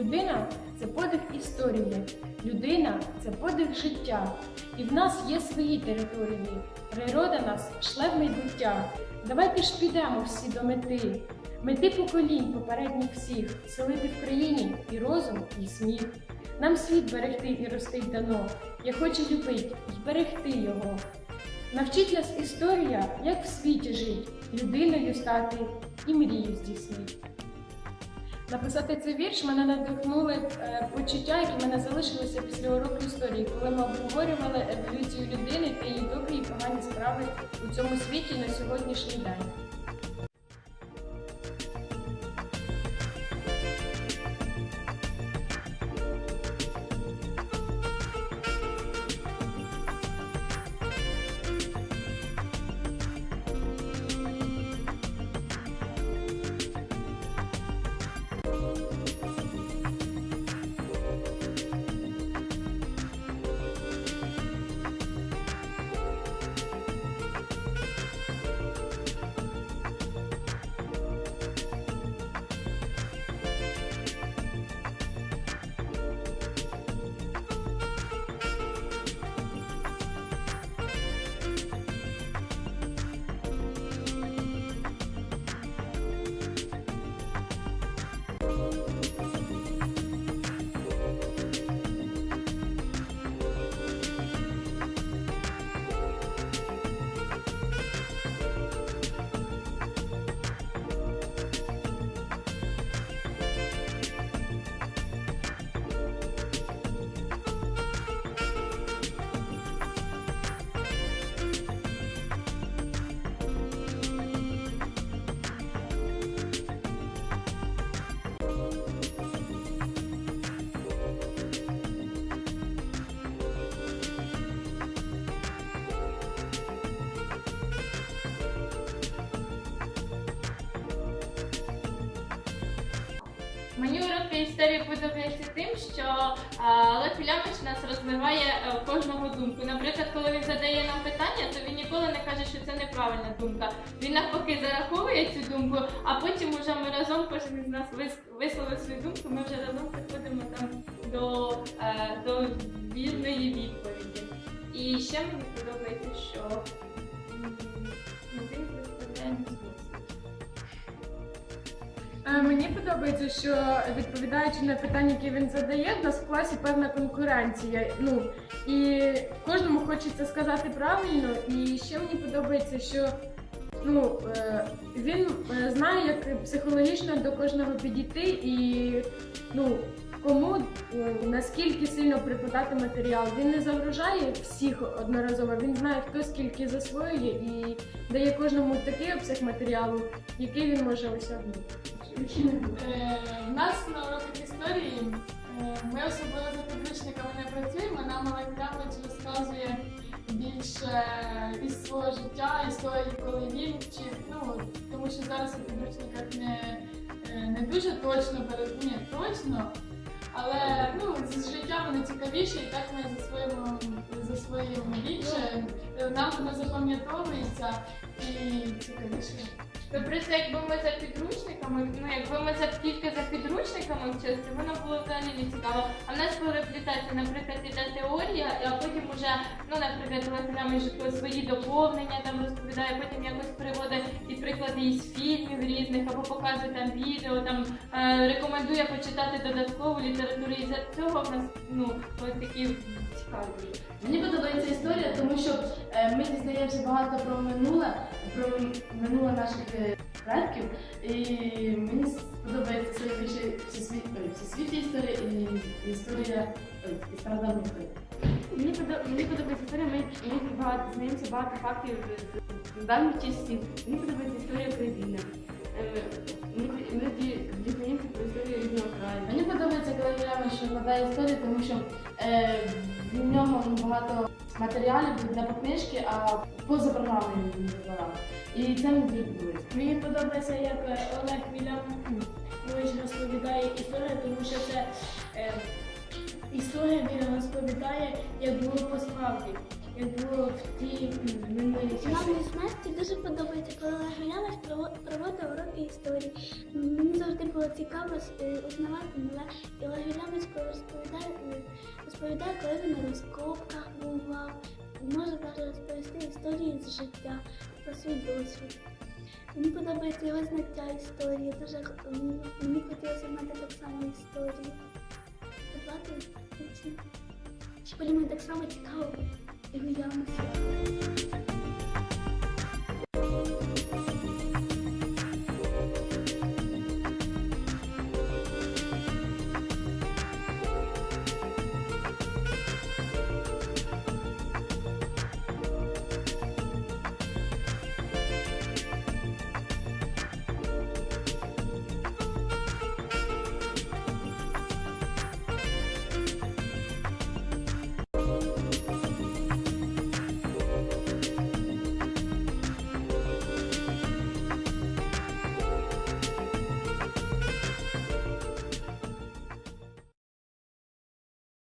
Людина це подих історії. Людина це подих життя. І в нас є свої території. Природа нас шле в майбуття. Давайте ж підемо всі до мети. Мети поколінь попередніх всіх, селити в країні і розум, і сміх. Нам світ берегти і ростить дано. Я хочу любить і берегти його. Навчить нас історія, як в світі жить, людиною стати і мрію здійснити. Написати цей вірш мене надихнули е, почуття, які мене залишилися після уроку історії, коли ми обговорювали еволюцію людини та її добрі і погані справи у цьому світі на сьогоднішній день. Мені урок історії подобається тим, що е, Олег Вільямович нас розвиває е, кожного думку. Наприклад, коли він задає нам питання, то він ніколи не каже, що це неправильна думка. Він навпаки зараховує цю думку, а потім уже ми разом кожен із нас вис- висловив свою думку. Ми вже разом приходимо там до, е, до вірної відповіді. І ще мені подобається, що Мені подобається, що відповідаючи на питання, які він задає, в нас в класі певна конкуренція. Ну і кожному хочеться сказати правильно. І ще мені подобається, що ну е, він е, знає, як психологічно до кожного підійти і ну. Кому е, наскільки сильно припадати матеріал. Він не загружає всіх одноразово, він знає, хто скільки засвоює і дає кожному такий обсяг матеріалу, який він може осягнути. Е, В нас на уроках історії е, ми особливо за підручниками не працюємо. Нам Олег розказує більше із свого життя, історії, коли він вчив. Ну, тому що зараз у підручниках не, е, не дуже точно перед точно. Але ну, з життя вони цікавіші, і так ми за засвоїмо, засвоюємо більше. Е, Нам воно запам'ятовується і цікавіше. Добре, це якби ми за підручниками, ну якби ми за тільки за підручниками вчилися, воно було взагалі не цікаво. А в нас переплітається, наприклад, іде теорія, а потім уже, ну наприклад, Іллямович свої доповнення там розповідає, потім якось приводить і приклади із фільмів різних, або показує там відео, там е, рекомендує почитати додаткову літературу. І за цього в нас ну ось такі цікаві. Мені подобається історія, тому що е, ми дізнаємося багато про минуле, про минуле наших е, предків. І мені подобається своє більше всесвітня історія і історія і стародавня. Мені мені подобається історія, ми, багато знаємося багато фактів з- давніх часів. Мені подобається історія України. Е, ми дізнаємося про історію рідного краю. Мені подобається, коли Вільямович викладає історію, тому що е, в нього багато матеріалів для по книжки, а поза програмою він викладав. І це мені дуже подобається. Мені подобається, як Олег Вільямович розповідає історію, тому що це е, історія він розповідає, як було по справді. як було в ті м, минулі часи. Нам з дуже подобається, коли Олег прово- проводив уроки історії. Мені завжди було цікаво е, узнавати нове. І Олег Валянов розповідає, е, розповідає, коли він на Може навіть розповісти історії з життя про свій досвід. Мені подобається його знаття історії. Дуже мені, хотілося мати так само історію. Подбати. Щоб мені так само цікаво і уявно.